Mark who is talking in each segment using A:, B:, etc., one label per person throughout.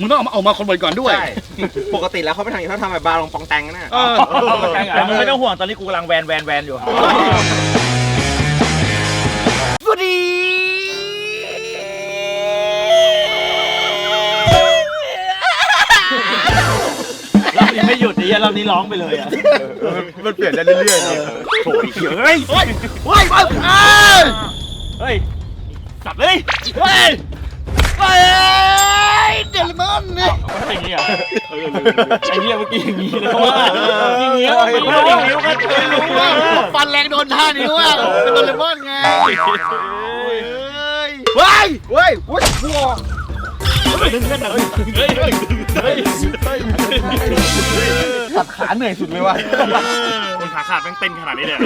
A: มึงต้องเอามาเอามาคนบ่อยก่อนด้วย
B: ใช่ ปกติแล้วเขาไปทางนี้เขาทำแบบบาลงปองแตงกันน่ะ
A: เออ
C: แต่มึงไม่ต้องห่วงตอนนี้กูกำลังแวนแวนแวนอยู่
A: สวัสดี
C: รอบนี้ไม่หยุดดิรอบนี้ร้องไปเลยอะ
B: มันเปลี่ยนได้เรื่อยๆเลย
C: โถ่ไอ้เหี้ยเฮ้ย
A: เฮ้ยเฮ้ยเฮ้ยเฮ้ย
C: เฮ้ยสับเลยเฮ้ย
A: เฮ้ยเดลมอนเนี่ย
C: มันเป็นอย่างนี้เหรอเออไอ้เหี้ยเมื่อกี้อย่างนี้เลยว่าอย่างนี้ไม่รู้อย่างนี้ก็ไม่รู้ว่า
A: ฟันแรงโดนท่านี้ว่าเป็นโดเรมอนไงเฮ้ยเฮ้ยเฮ้ยวัดพวก
B: ตัดขาเหนื่อยสุดเลยวะ
C: คนขาขาดแม่งเต้นขนาดนี้เลย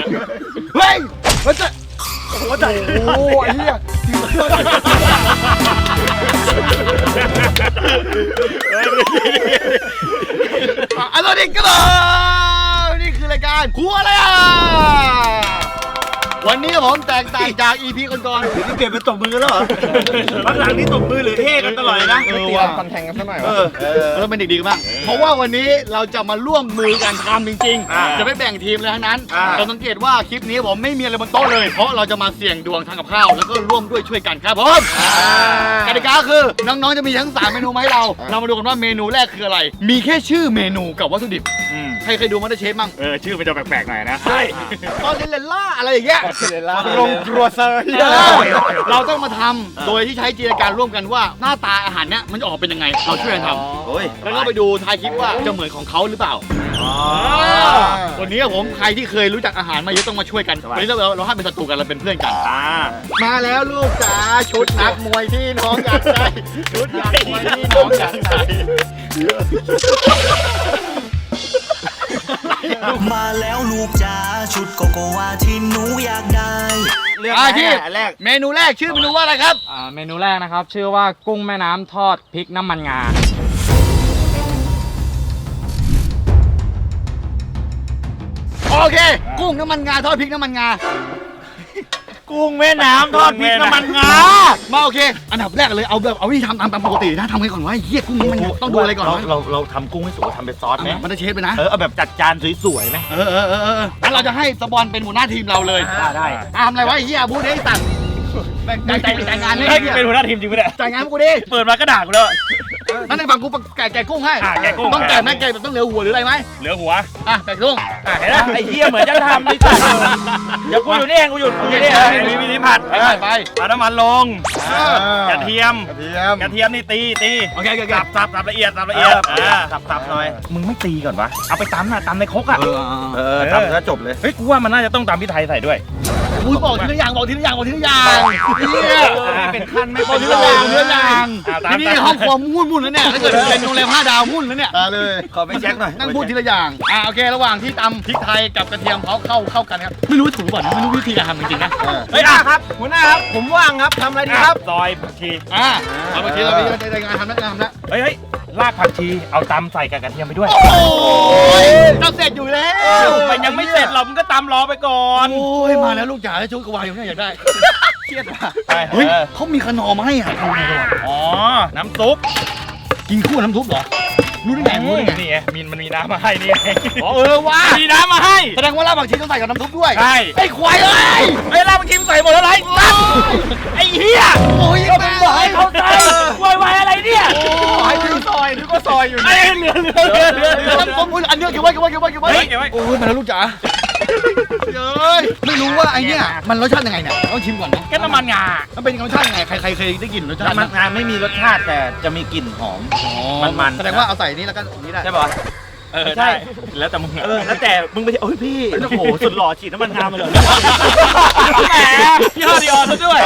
A: เฮ้ยมันจะ
B: โอ้ยเฮีย
A: อะสวัสดีครับนี่คือรายการครัวอะไรอะ วันนี้ผมแตกต่างจาก EP ก่อนๆ
C: นี่เปลี่ยนเป็นตบมือแล้วเหรอพักหลังนี่ตบมือหรือเท่กันตลอดเลยนะ
A: เออ
B: เตรีย
A: ว่ะ
B: มฟันแทงกันซะหน่อยวะ
A: เออ เราต้องเป็นเด็กดีกันบ้างเพราะว่าวันนี้เราจะมาร่วมมือกันทำจริง
C: อ่า
A: ๆ จะไม่แบ่งทีมเลยทั้งนั้น
C: อ่า
A: เราสังเกตว่าคลิปนี้ผมไม่มีอะไรบนโต๊ะเลย เพราะเราจะมาเสี่ยงดวงทางกับข้าว แล้วก็ร่วมด้วยช่วยกันครับผมกติกาคือน้องๆจะมีทั้งสามเมนูมาให้เรา เรามาดูกันว่าเมนูแรกคืออะไร มีแค่ชื่อเมนูกับวัตถุดิบ
C: อืม
A: ใครเคยดูมันเชฟมั่ง
C: เออ ชื่อมันจะแปลกๆหน่อยนะ ใช่
A: ตอนเลนเลนล่าอะไรอย่างเงี้ย
B: เสร็จแล้ว
A: ลงครัวเซอร์เราต้องมาทำโดยที่ใช้จินตนาการร่วมกันว่าหน้าตาอาหารเนี้ยมันจะออกเป็นยังไง เราช่วยกันทำ
C: โอ้ย
A: แล้วก็ไปดูท้ายคลิปว่าจะเหมือนของเขาหรือเปล่าวันนี้ผมใครที่เคยรู้จักอาหารมาเยอะต้องมาช่วยกันวันนี้เราเราให้เป็นศัตรูกันเราเป็นเพื่อนกัน
C: อ่า
A: มาแล้วลูกจ๋าชุดนักมวยที่น้องอยากได้ชุดนักมวยที่น้องอยากได้
D: มาแล้วลูกจ๋าชุดโกโกวาที่หนูอยากได้
C: เรื่อง
A: อ่า
C: แร
A: ที่
C: กอันแรก
A: เมนูแรกชื่อเมนูว่าอะไรครับ
E: อ่าเมนูแรกนะครับ ชื่อว่ากุ้งแม่น้ำทอดพริกน้ำมันงา
A: โอเค กุ้งน้ำมันงาทอดพริกน้ำมันงา
C: กุ้งแม่น้ำทอดพริกน้ำมันงา
A: มาโอเค อันดับแรกเลยเอาแบบเอาวิธีทำตามตามปกตินะทำไงก่อนวะไอ้เฮียกุ้งน้ำมันงาต้องดูอะไรก่อน
C: เรา
A: วะ
C: เราเราทำกุ้งให้สุกทำเป็นซอสไหม
A: มันจะเชฟไปนะ
C: เออเอาแบบจัดจานสวยๆไหม
A: เออเออเออเอองั้นเราจะให้สปอนเป็นหัวหน้าทีมเราเลย
C: อ่าได้
A: ตามอะไรวะไอ้เหี้ยพูดให้ตัดแบ่งใจใจจ่ายงานให้
C: ให้
A: เหี้ย
C: เป็นหัวหน้าทีมจริงปะเนี่ย
A: จ่ายงานพวกกูดิ
C: เปิดมาก็ด่ากูแล้ว
A: นั่นในฝั่งกูแกะแกะกุ้งให้
C: อะแกะกุ้ง
A: ต้องแกะไหมแกะแบบต้องเหลือหัวหรืออะไรไหม
C: เหลือหัว
A: อะแกะกุ้ง
C: อะเห็นไหมไอ้เหี้ยเหมือนจะทำนี่จัดเดี๋ยวกูอยู่นี่เองกูอยู่กูอยู่นี่เองมีวิธีผัด
A: ไปไป
C: เอาน้ำมันลง
A: เออก
C: ระเทียม
B: กระเทียม
C: กระเทียมนี่ตีตี
A: โอเคโอเคโอเค
C: สับสับสับละเอียดสับละเอียดอ่าสับสับหน่อยมึงไม่ตีก่อนวะเอาไปตำน่ะตำในครกอะ
A: เออ
B: เออทำแล้วจบเลย
C: เฮ้ยกูว่ามันน่าจะต้องตำพริกไทยใส่ด้วย
A: อุ้ยบอกทีละอย่างบอกทีละอย่างบอกทีละอย่างเหี้ย
C: เป็นขั้นไม่
A: บอกทีละอย่างทีละอย่าง
C: อะตาม
A: นี่นี่ห้องครัวมุ่นมุ่นแล้วเนี่ยถ้าเกิดเป็นโรงแรมห้าดาวมุ่นแล้วเนี่ย
B: ตาเลยขอไปเช็คหน่อย
A: นั่งพูดทีละอย่างอะโอเคระหว่างที่ตำพริกไทยกับกระเทียมเขาเข้าเข้ากันครับไม่รู้ถูกหรือเปล่านะไม่รู้วิธีการทำจริงๆนะ
C: เฮ้ยอะครับ
B: หัวหน้าครับผมว่างครับทำอะไรดี
C: ค
B: ค
C: รั
B: รั
C: บบซอยผักชี
A: อะเอาไปทีเราไปรายงานทำแล้วทำแล้ว
C: เฮ้ยเฮ้ยรากผักชีเอาตำใส่กับกระเทียมไปด้วย
A: โอ้ยจะเสร็จอยู่แล้ว
C: มันยังไม่เสร็จหรอกมึงก็ตำรอไปก่อน
A: โอ้ยมาแล้วลูกจ๋าแล้วชุดกวายอยู่เนี่ยอยากได้ เครียดว่ะ
C: ไป
A: เฮ้ย
C: เออ
A: เขามีขนอมาให้อะทำไงกันวะ
C: อ๋อ น้ำซุป
A: กินคู่น้ำซุปเหรอ รู้ได้ไงรู้ได้ไง
C: นี่ไงมีมันมีน้ำมาให้นี่ไง
A: อ๋อเออว่ะ
C: มีน้ำมาให้
A: แสดงว่าลาบผักชีต้องใส่กับน้ำซุปด้วย
C: ใช่
A: ไอ้ควายเอ้ย
C: ไอ้ยรากผักชีมึงใส่หมดแล้วไรตัดไอ้เหี้ย
A: โอ้ย
C: ก็มึงบอกให้เขาใส่วายวายอะไรเนี่ย
A: โอ้ยถึงซอยถึงก็ซอยอยู่
C: ไอ้เหลือเหลือเหลือเหลือเหลือ
A: น้ำซุปอุ้ยอันเนี้ยเก็บไว้เก็บไว้เก็บไว้เก็บไว้
C: เฮ้ยเก็บไว้
A: โอ้ยมาแล้วลูกจ๋า เย้ยไม่รู้ว่าไอเนี้ยมันรสชาติยังไงเนี่ยต้องชิมก่อนนะ
C: แค่น้ำมันงา
A: มันเป็นรสชาติยังไงใครใครเคยได้กลิ่นรสชาติ
B: น้ำมันงานไม่มีรสชาติแต่จะมีกลิ่นหอม มันๆ
A: แสดงว่าเอาใส่นี่แล้วก็ตรงนี้ได้
B: ใช่ป่ะ
C: เออ
B: ใช่
C: ใช่แล้วแต่มึงอะ
B: เออแล้วแต่มึงไปโอ้ยพี่
C: โอ้โหสุดหล่อฉีดน้ำมันงามาเลยแหมยี่ห้อดีออนซะด้วย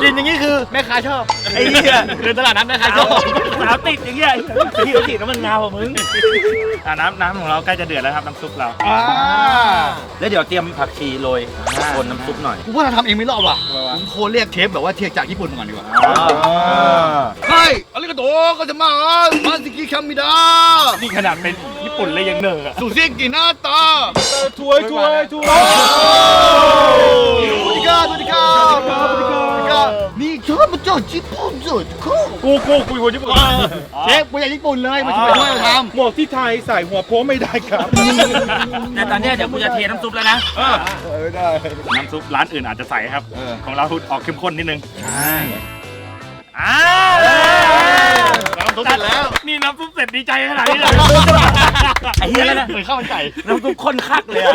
A: กลิ่นอย่างนี้คือแม่ค้าชอบ
C: ไอ้เหี้ย
A: เดินตลาดนั้นแม่ค้าช
C: สา
A: อ
C: ว
A: บ
C: สาวติดอย่างเงี้ยพี่เขาฉีดน้ำมันงาของมึงอะน้ำน้ำของเราใกล้จะเดือดแล้วครับน้ำซุปเรา
A: อ่า
B: แล้วเดี๋ยวเตรียมผักชีโรยบนน้ำซุปหน่อย
A: กูว่าเราทำเองไม่รอดว่ะผมโทรเรียกเชฟแบบว่าเชฟจากญี่ปุ่นมาก่อนดีกว่า
B: อ่า
A: เฮ้ยอะไรกันโตก็จะมามาสิกิคามิดา
C: นี่ขนาดเป็นญี่ ปุ่นเลยยังเหนอะ
A: สุซิกินาตา
B: ช่วยช่วยช่วย
A: สวัสดีครับสวัสดีครับสวัสดีครับนี่ชอบปุโจญี่ปุ่นจุดคู่
C: กูกูกูคนญี่ปุ่น
A: เชฟกูอยากญี่ปุ่นเลยมาช่วยช่วยเราท
F: หมวกที่ไทยใส่หัวโพ้ไม่ได้ครับ
B: แต่ตอนเนี้ยเดี๋ยวกูจะเทน้ำซุปแล้วนะ
F: ไม่ได้
C: น้ำซุปร้านอื่นอาจจะใส่ครับ ของเราออกเข้มข้นนิดนึงอ่าำ
A: น้ำซุปเสร็จแล้ว
C: นี่น้ำซุปเสร็จดีใจขนาดนี้เลย
B: ไอ้เหี้ยแล้วนะ
A: เหมือนข้าวมันไก่
B: น้ำซุปข้นคักเลยอะ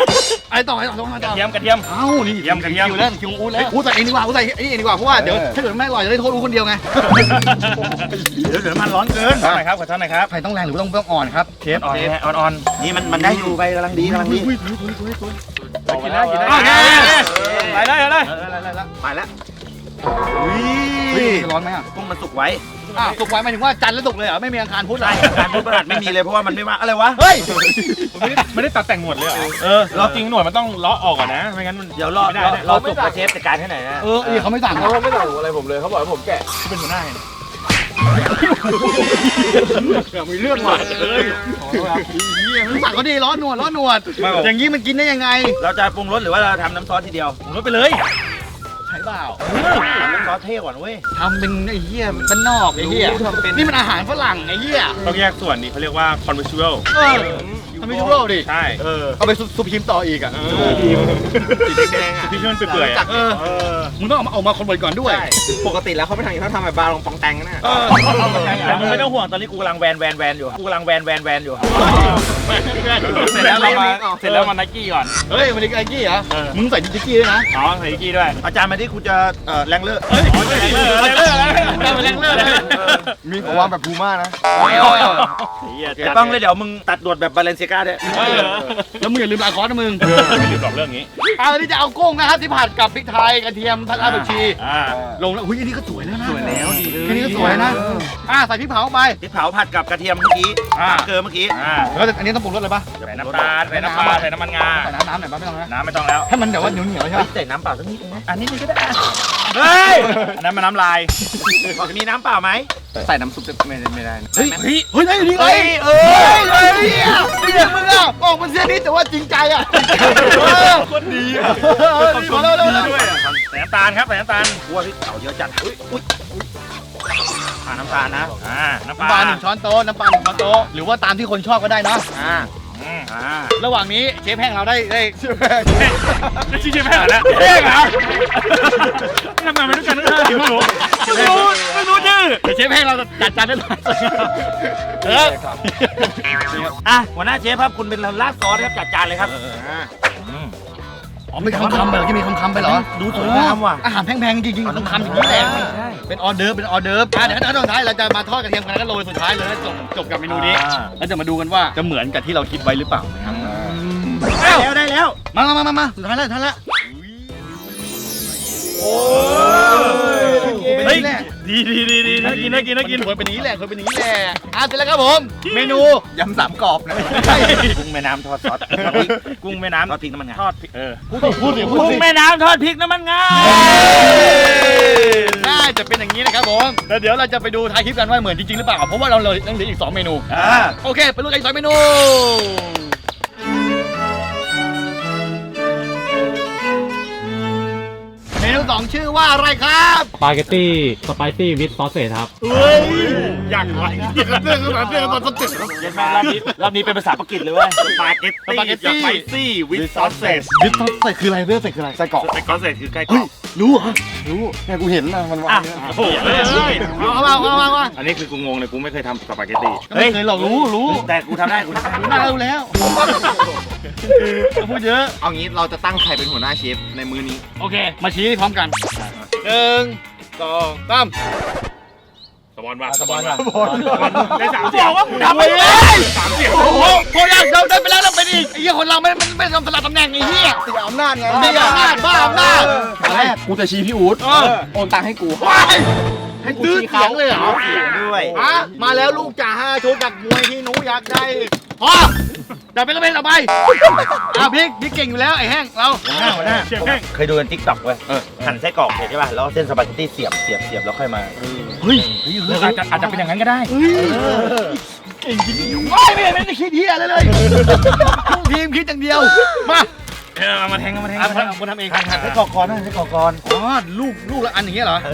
A: ไอ้ต่อไอ้ต่อต้องมาต่อ
C: เทียมกระเทียม
A: เอ้านี่
C: เยี่ยมกันเยี่ยม
A: คิวแล้วคิวอู๊ดแล้วอู๊ดใส่เองดีกว่าอู๊ดใส่ไอ้นี่เองดีกว่าเพราะว่าเดี๋ยวถ้าเกิดไม่อร่อยจะได้โทษอู๊ดคนเดียวไง
C: เดี๋ยวเดี๋ยวมันร้อนเกินขอหน่อยครับขอช้อนหน่อยครับ
A: ไฟต้องแรงหรือต้องต้องอ่อนครับเชฟ
C: อ่อน
A: เชฟ
C: อ่อนอ่อน
B: นี่มันมันได้อยู่ไปกำลังดีกำลังดี
C: กินได้กินได้
A: โอเค
C: ไปเลยไปเลย
B: ไปแล้ว
A: เฮ้ยร้อนไหมอะ
B: กุ้งมันสุกไว้
A: อะสุกไว้หมายถึงว่าจันทร์แล้วสุกเลยเหรอไม่มีอังคารพุธเหร
B: ใช่
A: อ
B: การพูดประหลาดไม่มีเลยเพราะว่ามันไม่ว่าอะไรวะ
A: เฮ้ย
C: ไม่ได้ตัดแต่งหนวดเลยเหรอเออเราจริงหนวดมันต้องเลาะออกก่อนนะ ไม่งั้นมัน
B: เดี๋ยวรอ
C: ไม่ได้
B: รอ
C: นะ
B: รอสุกกับเชฟจัดการให้หน่อยนะ
A: เออนี่เขาไม่สั่ง
F: เขาไม่สั่งอะไรผมเลยเขาบอกให้ผมแกะ
C: ที่เป็นหัวหน้าไง
A: มีเรื่องว่ะเฮ้ยมึงสั่งเขาดีร้อนหนวดร้อนหนวด อย่างนี้มันกินได้ยังไง
B: เราจะปรุงรสหรือว่าเราทำน้ำซอสทีเดียว
C: ผมลดไปเลย
A: ใช่ เปล่า
B: ทำน้ำซอสเท่ก่อนเว้ย
A: ทำเป็นไอ้เหี้ยมันบ้านนอกไอ้เหี้ยนี่มันอาหารฝรั่งไอ้เหี้ย
C: ต้องแยกส่วนนี่เขาเรียกว่า conventional
A: เออ ทำไม่ชั่วโลกดิ
C: ใช่
A: เออเอาไปซุปซุปชิมต่ออีกอะ
F: สีแดงๆอะ
C: ที่มันเปื่อยๆอะ
A: เออมึงต้องเอามาเอามาคนบดก่อนด้วย
F: ปกติแล้วเขาไปทางนี้เขาทำแบบบาร์ลงปองแตงกันนะ
B: แต่มึงไม่ต้องห่วงตอนนี้กูกำลังแวนแวนแวนอยู่กูกำลังแวนแวนแวนอยู่
C: เสร็จแล้วเรามาเสร็จแล้วมาไนกี้ก่อน
A: เฮ้ยมันดิกไอ้กี้เหรอ
C: เออ
A: มึงใส่ดิกกี้ด้วยนะ
C: อ๋อใส่ไนกี้ด้วย
B: อาจารย์มาที่กูจะเอ่อแรงเลิก
C: เฮ้ยเลิกแล้วเลิกแล้วเลิกแล้ว
F: มีผมวางแบบพูม่านะ
B: ไอ้ป้องเลยเดี๋ยวมึงตัดดวดแบบบาเลนเซียก้าด้วย
A: แล้วมึงอย่าลืมลาคอร์สนะมึง
C: ไม่ลืมบอกเรื่องนี้
A: เอาที่จะเอากุ้งนะครับที่ผัดกับพริกไทยกระเทียมผัดอาบักชี
C: อ่า
A: ลงแล้วอุ้ยอันนี้ก็สวยแล้วนะสวยแล้วดีเลยอันนี้ก็สวยนะอะใส่พริกเผาเข้าไป
B: พริกเผาผัดกับกระเทียมเมื่อกี้
C: อ่า
B: เกลือเมื่อกี้
C: อ่า
A: แล้วอันนี้ต้องปรุงรสอะไรปะ
C: ใส่น้ำตาลใส่น้ำปลาใส่น้ำมันงา
A: ใส่น้ำน้ำหน่อยปะไม่ต้องนะ
C: น้ำไม่ต้องแล้ว
A: ให้มันแบบว่าเหนียวเหนียวๆใช่
B: เฮ้ย
A: ปะ
B: ใส่น้ำเปล่าสักนิดนึงไหม
C: อันนี้นี่ก็ได้ เฮ้ยอันนั้นมันน้ำลาย
B: พอจะมีน้ำเปล่าไหม
F: ใส่น้ำซุปไม่ได้ไม่ได้นะ
A: เฮ้ยเฮ้ยเฮ้ยนี่ไงเออเฮ้ยเนี่ยนี่มึงอะออกมาเสียนิดแต่ว่าจริงใจอะ
C: คนดีอะ
A: มาแล้วแล้วแล้ว
C: ด้วยอะใส่น้ำตาลครับใส่น้ำตาล
B: กลัวพริกเผาเยอะจัดอุ้ยอุ้ยอ่าน้ำตาลนะ
C: อ่าน้ำป
A: น้ำป
C: ลา
A: ลาหนึ่งช้อนโต๊ะน้ำปลาหนึ่งช้อนโต๊ะหรือว่าตามที่คนชอบก็ได้เนาะ
B: อ่า
C: อืม
B: อ่า
A: ระหว่างนี้เชฟแห้งเราได้ได้
C: ไม่ใช่แม่เหรอนะแม่เหรอ ทำงานมาด้วยกันตั้งห้าปีไม่รู้ไม่รู้ไม่รู้ชื่อ
A: เชฟแห้งเราจัดจานได้หน่อยเออ
B: อะหัวหน้าเชฟครับคุณเป็นราดซอสครับจัดจานเลยครับ
A: อ๋ อมีคำคำไปเหรอที่มีคำคำไปเหรอ
B: ดูสวยงามว่ะ
A: อาหารแพงๆจริงๆคำคำอย่างนี้แหละเป็นออเดิร์ฟเป็นออเดิร์ฟอะเดี๋ยวขั้นตอนสุดท้ายเราจะมาทอดกระเทียมกันแล้วก็โรยสุดท้ายเลยแล้วจบจบกับเมนูนี้
C: อ่า
A: แล้วจะมาดูกันว่าจะเหมือนกับที่เราคิดไว้หรือเปล่านะครับ
B: ได้แล้วได้แล้ว
A: มามามามามาสุดท้ายแล้วสุดท้ายแล้ว
C: เฮ้ยดีดีดีดีน่ากินน่ากินน่ากิน
A: ควรเป็นอย่างนี้แหละควรเป็นอย่างนี้แหละอะเสร็จแล้วครับผม เมนู
F: ยำสามกรอบนะ
B: กุ้งแม่น้ำทอดซอส
C: กุ้งแม่น้ำ
B: ทอดพริกน้ำมันงา
C: ทอดพริกเออ
A: พูดสิพูดสิพูด
B: กุ้ง
A: สิ
B: แม่น้ำทอดพริกน้ำมันงา
A: น่าจะเป็นอย่างนี้นะครับผมแล้วเดี๋ยวเราจะไปดูท้ายคลิปกันว่าเหมือนจริงๆหรือเปล่าเพราะว่าเราเลยต้องเหลืออีก 2 เมนู
B: อ่า
A: โอเคไปลุ้นกันอีกสองเมนู เมนูสองชื่อว่าอะไรครับ
E: สปาเกตตี้สไปซี่วิดซอสเซจครับ
A: เฮ้ย
C: อยากไร
A: เรื่องภาษาเรื่องภาษาตึก
B: เย็นมารอบนี้รอบนี้เป็นภาษาปากีสเลยเว้ย
C: สปาเกตตี้
A: สปาเกตตี้
C: สไปซี่วิดซอสเซส
A: วิทซอสใส่คืออะไรเรื่องใส่คืออะไร
F: ใส่กรอบ
C: ไอ้ซอสเซสคือไก่กร
A: เฮ้
C: อยบ
A: รู้เหรอ
F: รู้เนี่ยกูเห็นนะมันวา
B: อะ
F: งเนี่ย
C: โอ้โหเฮ้ย
A: เอาเอาเอาเอาเอา
C: อันนี้คือกูงงเลยกูไม่เคยทำสปาเกตตี้
A: ก็ไม่เคยหรอกรู้รู้
B: แต่กูทำได้กูทำได้
A: รู้มาแล้วแล้วพูดเยอะ
F: เอางี้เราจะตั้งใครเป็นหัวหน้าเชฟในมือนี้
A: โอเค มาชี้พร้อมกันหนึ่งสองสาม
C: สปอนว่าสปอนว่าได้สามเสี
A: บ
C: ยง
A: อกว่ากูทำไปเลย
C: สามเสียง
A: โอ้โหโคตรยาก เราได้ไปแล้วเราเป็นอีกไอ้เหี้ยคนเราไม่ไม่ไม่ทำสลับตำแหน่งไอ้เหี้ย
F: เสียอำนาจไง
A: ไม่อำนาจบ้าอำนาจ
F: ตอนแรกกูจะชี้พี่อู๊ด
A: เออ
F: โอนตังค์ให้กู
A: ว้ายให้ดื้อเสียงเลยเหรอ
B: เสียงด้วย
A: ฮะมาแล้วลูกจ่าห้าชุดจากมวยที่หนูอยากได้พอเดี๋ยวไปก็เป็นต่อไปอะพี่พี่เก่งอยู่แล้วไอ้แห้งเรา
B: หัวหน้าหัวหน้า
C: เสียงแห้ง
B: เคยดูกันทิกตอกเว้ยหั่นไส้กรอกเสร็จใช่ป่ะแล้วเอาเส้นสปาเกตตี้เสียบเสียบเสียบแล้วค่อยมา
A: เฮ้ย
C: อาจจะอาจจะเป็นอย่างนั้นก็ได้
A: เฮ้ยเก่งจริงๆไม่ไม่ไม่ได้คิดเฮียอะไรเลย ทีมคิดอย่างเดียว มา
C: เออเอามาแทงเอามาแทง
A: อะ
C: เอามาแทง
A: คนทำเอง
B: หั่นหั่นไส้กรอกก่อนนะไส้กรอกก่อน
A: อ๋อลูกลูกละอันอย่างเงี้ยเหรอ
B: เอ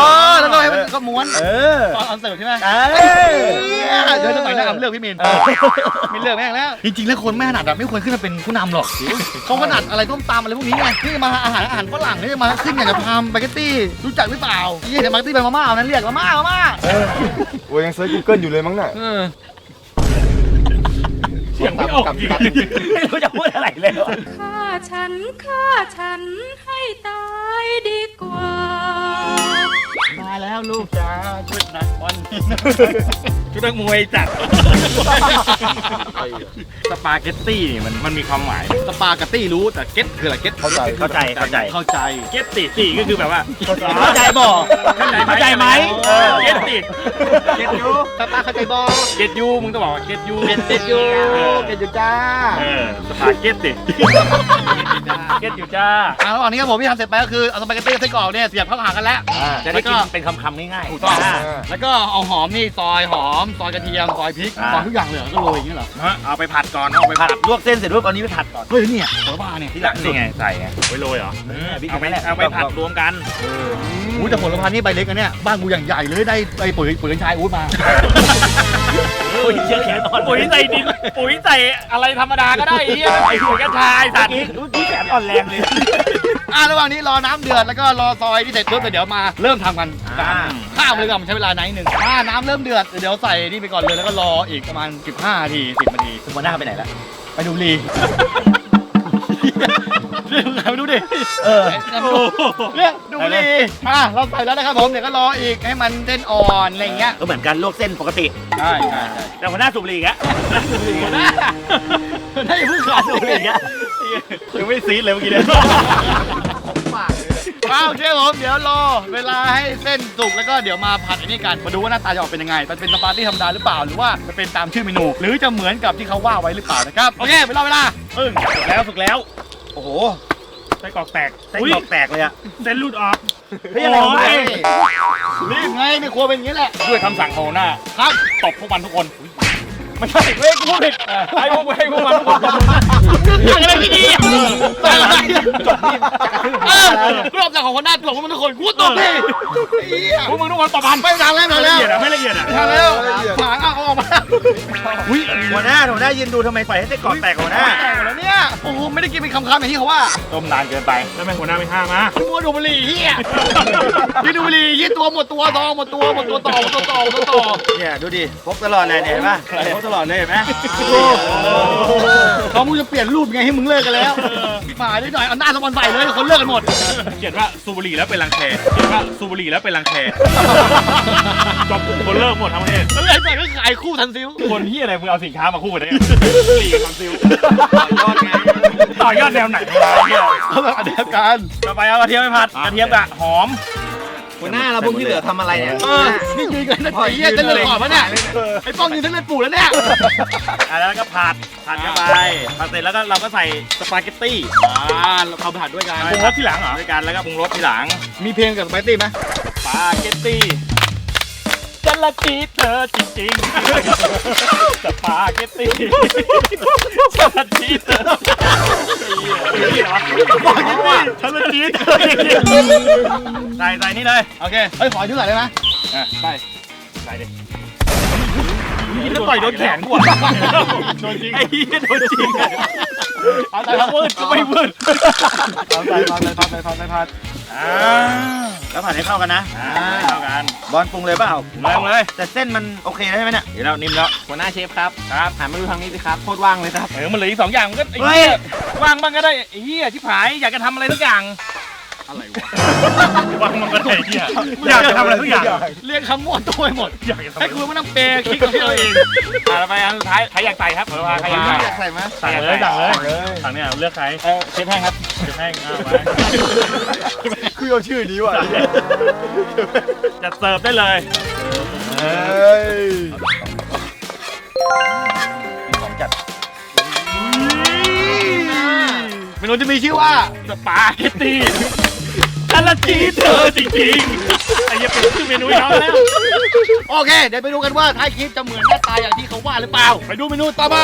A: อ๋อ
B: อ
A: แล้วก็ให้มันก็ม้วน
B: เออ
A: ตอนออนเสิร์ตใช่ไหม
B: เออ
A: เดี๋ยวจะต่อยหน้ากับเลือกพี่มิน
B: เออ
A: มินเลือกแม่งแล้วจริงๆแล้วคนไม่ถนัดอะไม่ควรขึ้นมาเป็นผู้นำหรอกเขาถนัดอะไรต้มตำอะไรพวกนี้ไงที่จะมาอาหารอาหารฝรั่งที่จะมาขึ้นอย่างกับพามสปาเกตตี้รู้จักหรือเปล่ายี่เดี๋ยวสปาเกตตี้เป็นมาม่าเอานั้นเรียกมาม่ามาม่า
F: โอ้ยยังเซิร์ชกูเกิลอยู่เลยมั้งน่ะ
A: เออ
C: เสียงไม่ออกจริง
B: ไม่รู้จะพูดอะไรเลยว่ะ
G: ฆ่าฉันฆ่าฉันให้ตายดีกว่า
A: มาแล้วลูกจ้าชุดนักบอล
C: ชุดนักมวยจัดสปาเกตตี้นี่มันมันมีความหมาย
A: สปาเกตตี้รู้แต่เก็ตคืออะไรเก็ต
F: เข้าใจ
B: เข้าใจเข้าใจ
A: เข้าใจ
C: เกตติสี่ก็คือแบบว่า
B: เข้าใจบ่
C: เข้าใจไหมเออเกตติ
A: เก็ตยูสปาเข้าใจบอ
C: เกตยูมึงต้องบอกว่าเกตยู
A: เก็ตเก็ตยูเก็ตยูจ้า
C: เออสปาเกตติเกตอยู่จ้า
A: อ่าระหว่างนี้ครับผมที่ทำเสร็จไปก็คือเอาสปาเกตตี้กับไส้กรอกเนี่ยเสียบเข้าหากันแล้ว
B: จะได้กินเป็นคำๆง่ายๆ
A: ถูกต้องาแล้วก็เอาหอมนี่ซอยหอมซอยกระเทียมซอยพริก
B: อ่า
A: ซอยทุกอย่างเลยเหรอก็โรยอย่างเงี้ยเหรอ
C: ฮะเอาไปผัดก่อนเอาไป
B: ผั
C: ผั
B: ด
C: ด
B: ลวกเส้นเสร็จปุ๊บเอานี้ไปผัดก่อน
A: เฮ้ยเนี่ยโหระพาเนี่ย
B: ที่หลังสุด
C: นี่ไงใส่ไงไว้โรยเหรอ
B: เออพี่
C: เอาไป
B: แม่
C: เอาไปผัดรวมกัน
A: อู้แต่ผลพานี่ใบเล็กนะเนี่ยบ้านกูอย่างใหญ่เลยได้ไอ้ปุ๋ยปุ๋ยกัญชายอู๊ดมา
B: โอ้ยเชือกแขนอ่อน
C: ปุ๋ยใส่ดิน ปุ๋ยใส่อะไรธรรมดาก็ได้ไอ้เหี้ยไอ้ปุ๋ยกระชายสัตว์
B: เมื่อกี้แขนอ่อนแรงเลย
A: อ่าระหว่างนี้รอน้ำเดือดแล้วก็รอซอยที่เสร็จปุ๊บเดี๋ยวมาเริ่มทำกัน
B: อ่า
A: ข้ามเลยก่อนมันใช้เวลาไหนหนึ่งอ่าน้ำเริ่มเดือดเดี๋ยวใส่นี่ไปก่อนเลยแล้วก็รออีกประมาณ 15นาที10นาที
B: คุณหัวหน้าไปไหนละ
A: ไปดูลีเรี ยกใครมาดูดิ
B: เออ
A: เรียกดูลีอะเราใส่แล้วนะครับผม เดี๋ยวก็รออีกให้มันเส้นอ่อนอะไรอย่างเงี้ย
B: ก็เหมือนกันลวกเส้นปกติ
A: ใช่ใช่ใช่
C: แต่หัวหน้าสูบบุหรี่อะ
A: หัวหน้าหัวหน้าอย่าเพิ่งขาด
B: สูบบุหรี่อะ
C: ยังไม่ซีดเลยเมื่อกี้เนี่ย
A: อ้า วโอเคผมเดี๋ยวรอเวลาให้เส้นสุกแล้วก็เดี๋ยวมาผัดอันนี้กันมาดูว่าหน้าตาจะออกเป็นยังไง มันเป็นสปาเกตตี้ธรรมดาหรือเปล่าหรือว่าจะเป็นตามชื่อเมนู หรือจะเหมือนกับที่เขาว่าไว้หรือเปล่านะครับโอเคไปรอเวลา
C: ปึ้งสุกแล้วสุกแล้ว
B: โอ้โห
C: ไส้กรอกแตก
B: ไส้กรอกแตกเลยอะ
C: เส้นรุดออก
B: เฮ้ยอะไรของมึง
C: โย
A: รีบไงในครัวเป็นอย่างนี้แหละ
C: ด้วยคำสั่งของหัวหน้า
A: ครับ
C: ตบพวกมันทุกคน ไม่ใช่เว้ยกูพูดผิดให้พวกให้พวกมันทุกคนตบ
A: สั่งอะไรที่ดีอะสั่งอะไรจบนี่เออรอบจากของคนหน้าตัวของมันทุกคนกูตบดิเหี้ย
C: พวกมึงทุกคนตบมัน
A: ไม่ทางแล้วไม่
C: ละเอียดอะไม่ละเอียดอะ
A: ทางแล้วหางเอาออกมาอุ้ย
B: หัวหน้าหัวหน้ายืนดูทำไมปล่อยให้ไส้กรอกแตกหัวหน้า
A: แล้วเนี่ยโอ้โหไม่ได้กินเป็นคำๆอย่างที่เขาว่า
C: ต้มนานเกินไปแล้วแม่หัวหน้าไม่ห้ามมา
A: มัวดูบุหรี่เฮียพี่ดูบุหรี่ยี่ตัวหมดตัวทองหมดตัวหมดตัวต่อหมดตัวต่อหมดตัวต่อ
B: เนี่ยดูดิพกตลอดเลยเนี่ยเห็นปะพกตลอดเลยเห็นไหม
A: เขามึงจะเปลี่ยนรูปไงให้มึงเลิกกันแล้วมาได้หน่อยเอาหน้าสปอนใส่เลยคนเลิกกันหมด
C: เขียนว่าสูบบุหรี่แล้วเป็นรังแคเขียนว่าสูบบุหรี่แล้วเป็นรังแคจบคนเลิกหมดทั้งประเทศ
A: แล้วเลยใส่ก็ขายคู่ทันซิว
C: คนที่อะไรมึงเอาสินค้ามาคู่กันได้ไงบุหรี่กับคำซิลต่อยอดไงต่อยอดแนวไหนวะเนี่ย
A: เขาแบบอันเดียวกัน
C: ต่อไปเอากระเทียมไปผัดกระเทียมกับหอม
F: หัวหน้าเราพวกที่เหลือทำอะไรเนี่ย
A: เออนี่ยืนกันนะไอ้เหี้ยจะเลือดออกปะเนี่ยไอ้ป้องยืนทั้งเลือดปูแล้วเนี่ย
C: อะแล้วก็ผัดผัดเข้าไปผัดเสร็จแล้วก็เราก็ใส่สปาเกตตี้
A: อ่าเราเอาผัดด้วยกัน
C: ปรุงรสที่หลังเหรอด้วยกันแล้วก็ปรุงรสที่หลัง
A: มีเพลงกับสไปตี้ไหม
C: สปาเกตตี้ จะละจีดเธอจริงๆสปาเกตตี้จะละจีดเธอนี่เหรอสปาเกตตี้จะละจีดเธอจริงๆใส่ใส่นี่เลย
A: โอเค เฮ้ย ขอดูหน่อยได้ไหม
C: อะใส่ใส่ดินี่จะต่อยโดนแขนกูอะโดนจริง ไอ้เหี้ยโดนจริง
A: เอาใส่
C: แต่
A: ครับ
C: วืดก็ไม่วืด
A: เอาใส่ผัดใส่ผัดใส่ผัดใส่ผัด
C: อ่า
B: แล้วผัดให้เข้ากันนะ
C: อ่าเท่ากัน
B: บอลปรุงเลยเปล่า
C: ลงเลย
B: แต่เส้นมันโอเคแล้วใช่ไหมเนี่ย
C: เดี๋ยวเรานิ่มแล้ว
F: หัวหน้าเชฟครับ
C: ครับ
F: หันมาดูทางนี้สิครับโคตรว่างเลยครับ
C: เออ มันเหลืออีกสองอย่างมันก็ไอ้
B: เฮ้ย
C: เหี้ยว่างบ้างก็ได้ไอ้เหี้ยชิบหายอยากจะทำอะไรทุกอย่าง
A: อะไรวะ
C: ว่างมันก็ได้ไอ้เหี้ยอยากจะทำอะไรทุกอย่าง
A: เรียกคำมั่วตัวไปหมด
C: อยากจะทำ
A: ให้กูไม่ต้องเปย์คิดกับที่เราเอง
C: อะแล้วไปอันสุดท้ายใครอยากใส่ครับเออพาใครอยากใส่
F: อยากใส่ไหม
C: สั่งเลยสั่งเลยสั่งเนี่ยเลือกใคร
A: เออเชฟแห้งครับ
C: เลือกให้เอาไป
F: คือเอาชื่อนี้ว่ะ
C: จะเสิร์ฟได้เลย
F: เฮ้ย
B: ของจัด
A: เมนูจะมีชื่อว่า
C: สปาเกตตี้คาราจีเธอจริงๆไอ้เหี้ยเป็นชื่อเมนูให้เขาแล้ว
A: โอเค เดี๋ยวไปดูกันว่าท้ายคลิปจะเหมือนหน้าตาอย่างที่เขาว่าหรือเปล่า ไปดูเมนูต่อไป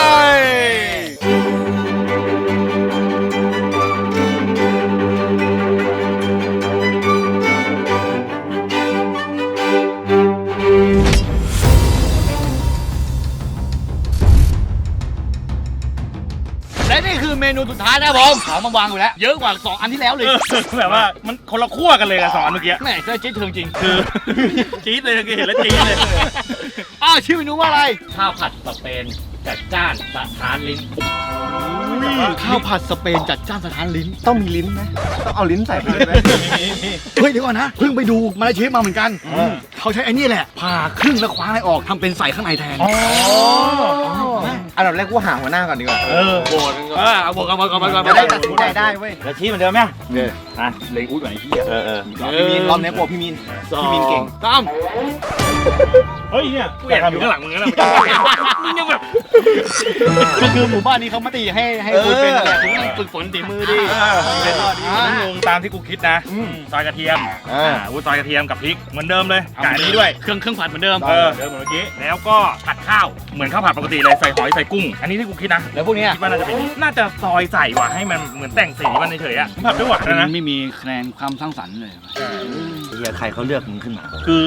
A: เมนูสุดท้ายนะครับผมของมาวางอยู่แล้วเยอะกว่า2อันที่แล้วเลย
C: เออแบบว่ามันคนละขั้วกันเลยกับสอนเมื่อกี้
A: แม่เจ้าจิ๊ดเทิงจริง
C: คือจี๊ดเลยคือเห็นแล้วจี๊ดเลย
A: อ้าวชื่อเมนูว่าอะไร
E: ข้าวผัดสเปนจัดจ้านสถานลิ้น
A: ข้าวผัดสเปนจัดจ้านสถานลิ้น
F: ต้องมีลิ้นไหมต้องเอาลิ้นใส่ไปไหม
A: เฮ้ยเดี๋ยวก่อนนะเพิ่งไปดูมาเลเชฟมาเหมือนกันเขาใช้ไอ้นี่แหละผ่าครึ่งแล้วคว้าอะไรออกทำเป็นใส่ข้างในแทน
F: อันดับแรกกูหาหัวหน้าก่อนดีกว่า
C: เออ
A: โบนเออเอาโบนกันมาก่อนมาก่อน
F: จะได้ตัดสินใจได้เว้ย
B: แล้วชี้เหมือนเดิมไหม
C: อะ
A: เล็งอุ้ยไหนที่
B: เออเออ
F: พี่มีนรอบนี้โปรพี่มีนพี่มีนเก่ง
A: สาม
C: เฮ้ยเนี่ยกูแอบอยู่ข้างหลังมึงนะมึงยังแบบ
A: ก็คือหมู่บ้านนี้เขามาตีให้ให้คุณเป็นอะไรคุณต้องฝึกฝนตีมือดิ
C: เป็นงงตามที่กูคิดนะซอยกระเทียม
F: อ่า
C: อ่าวุ้นซอยกระเทียมกับพริกเหมือนเดิมเลยไก่นี้ด้วย
A: เครื่องเครื่องผัดเหมือนเดิม
C: เออเดิมเหมือนเมื่อกี้แล้วก็ผัดข้าวเหมือนข้าวผัดปกติเลยใส่หอยใส่กุ้ง อันนี้ที่กูคิดนะ
A: แล้วพวกเนี้ย
C: คิดว่าน่าจะเป็นน่าจะซอยใส่ว่ะให้มันเหมือนแต่งสีมันเฉยๆอะผัดด้วยหวานนะ
A: ไม่มีคะแนนความสร้างสรรค์เลย
B: เฮียใครเขาเลือกมึงขึ้นมา
C: คือ